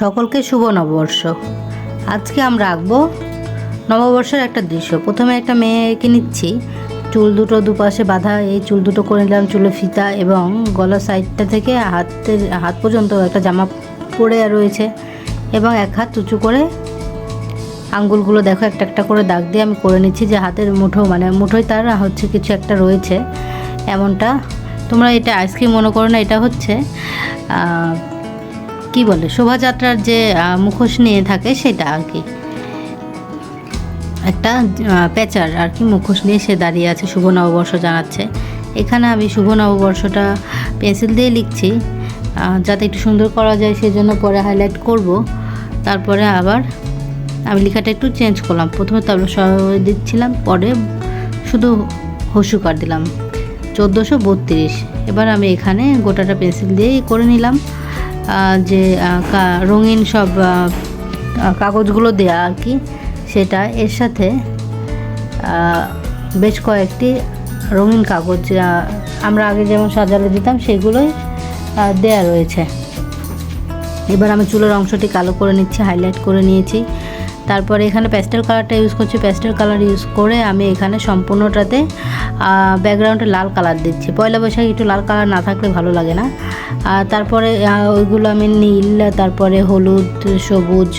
সকলকে শুভ নববর্ষ। আজকে আমরা আঁকবো নববর্ষের একটা দৃশ্য। প্রথমে একটা মেয়েকে নিচ্ছি। চুল দুটো দুপাশে বাঁধা, এই চুল দুটো করে নিলাম চুলে ফিতা এবং গলার সাইডটা থেকে হাতের, হাত পর্যন্ত একটা জামা পরে রয়েছে এবং এক হাত উঁচু করে আঙ্গুলগুলো দেখো, একটা একটা করে দাগ দিয়ে আমি করে নিচ্ছি যে হাতের মুঠো মানে মুঠোয় তার হচ্ছে কিছু একটা রয়েছে। এমনটা। তোমরা এটা আইসক্রিম মনে করো না, এটা হচ্ছে কি বলে শোভাযাত্রার যে মুখোশ নিয়ে থাকে সেটা আর কি। একটা আহ, প্যাচার আর কি মুখোশ নিয়ে সে দাঁড়িয়ে আছে শুভ নববর্ষ জানাচ্ছে। এখানে আমি শুভ নববর্ষটা পেন্সিল দিয়ে লিখছি। যাতে একটু সুন্দর করা যায় সেজন্য পরে হাইলাইট করব। তারপরে আবার আমি লেখাটা একটু চেঞ্জ করলাম। প্রথমে তাবলা সহ দিচ্ছিলাম পরে শুধু হসুকার দিলাম। চোদ্দোশো বত্রিশ। এবার আমি এখানে গোটাটা পেন্সিল দিয়েই করে নিলাম। যে রঙিন সব কাগজগুলো দেয়া আর কি, সেটা। এর সাথে বেশ কয়েকটি রঙিন কাগজ আমরা আগে যেমন সাজালে দিতাম, সেগুলোই দেয়া রয়েছে। এবার আমি চুলের অংশটি কালো করে নিচ্ছি হাইলাইট করে নিয়েছি। তারপরে এখানে প্যাস্টেল কালারটা ইউজ করছি। প্যাস্টেল কালার ইউজ করে আমি এখানে সম্পূর্ণটাতে ব্যাকগ্রাউন্ডে লাল কালার দিচ্ছি। পয়লা বৈশাখে একটু লাল কালার না থাকলে ভালো লাগে না। আর তারপরে ওইগুলো আমি নীল, তারপরে হলুদ, সবুজ,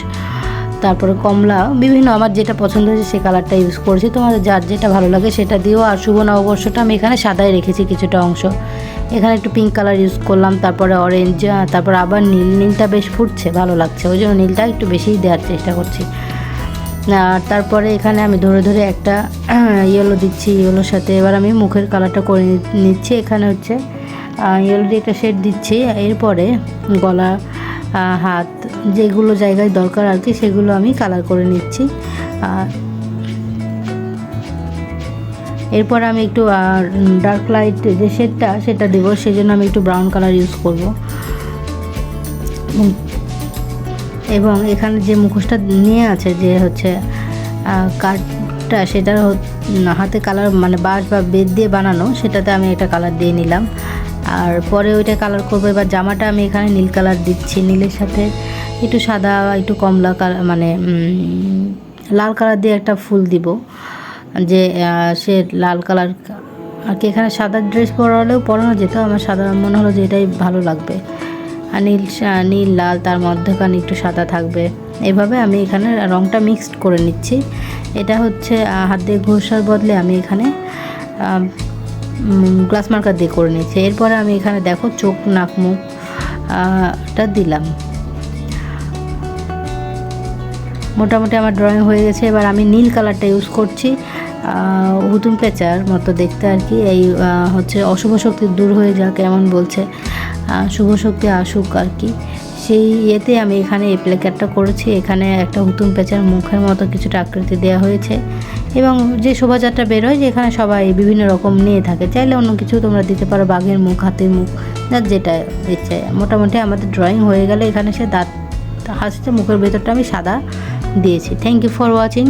তারপরে কমলা, বিভিন্ন আমার যেটা পছন্দ হয়েছে সে কালারটা ইউজ করেছি। তোমাদের যার যেটা ভালো লাগে সেটা দিও। আর শুভ নববর্ষটা আমি এখানে সাদায় রেখেছি কিছুটা অংশ। এখানে একটু পিঙ্ক কালার ইউজ করলাম, তারপরে অরেঞ্জ তারপর আবার নীল, নীলটা বেশ ফুটছে, ভালো লাগছে। ওই জন্য নীলটা একটু বেশিই দেওয়ার চেষ্টা করছি। আর তারপরে এখানে আমি ধরে ধরে একটা ইয়েলো দিচ্ছি ইয়েলোর সাথে। এবার আমি মুখের কালারটা করে নিচ্ছি, এখানে হচ্ছে ইয়েলো দিয়ে একটা শেড দিচ্ছি। এরপরে গলা হাত, যেগুলো জায়গায় দরকার আর কি, সেগুলো আমি কালার করে নিচ্ছি। এরপর আমি একটু ডার্ক লাইট যে শেডটা সেটা দেবো। সেই জন্য আমি একটু ব্রাউন কালার ইউজ করব। এবং- এখানে যে মুখোশটা নিয়ে আছে যে হচ্ছে কাঠটা হচ- হাতে কালার মানে বাঁশ বা বেদ দিয়ে বানানো, সেটাতে আমি এটা কালার দিয়ে নিলাম। আর পরে ওইটা কালার করব, এবার জামাটা আমি এখানে নীল কালার দিচ্ছি, নীলের সাথে একটু সাদা একটু কমলা কালার মানে লাল কালার দিয়ে একটা ফুল দিব। যে সে লাল কালার, আর কি এখানে সাদা ড্রেস পরালেও পরানো যেত, আমার সাদা মনে হলো যে এটাই ভালো লাগবে। নীল নীল লাল, তার মধ্যখানে একটু সাদা থাকবে। এভাবে আমি এখানে রংটা মিক্সড করে নিচ্ছি। এটা হচ্ছে হাত দিয়ে ঘষার বদলে আমি এখানে গ্লাস মার্কার দিয়ে করে নিচ্ছি এরপরে আমি এখানে দেখো চোখ, নাক, মুখ টা দিলাম। মোটামুটি আমার ড্রয়িং হয়ে গেছে। এবার আমি নীল কালারটা ইউজ করছি। হুতুম পেঁচার মতো দেখতে আর কি। এই হচ্ছে অশুভ শক্তি দূর হয়ে যাক এমন বলছে। শুভ শক্তি আসুক আর কি। সেই ইয়েতে আমি এখানে এই প্লেকারটা করেছি। এখানে একটা হুতুম পেঁচার মুখের মতো কিছুটা আকৃতি দেওয়া হয়েছে। এবং যে শোভাযাত্রা বেরোয় যেখানে সবাই বিভিন্ন রকম নিয়ে থাকে। চাইলে অন্য কিছু তোমরা দিতে পারো, বাঘের মুখ, হাতির মুখ যার যেটা ইচ্ছে। মোটামুটি আমাদের ড্রয়িং হয়ে গেলে এখানে সে দাঁত, হাসছে, মুখের ভেতরটা আমি সাদা দিয়েছি। Thank you for watching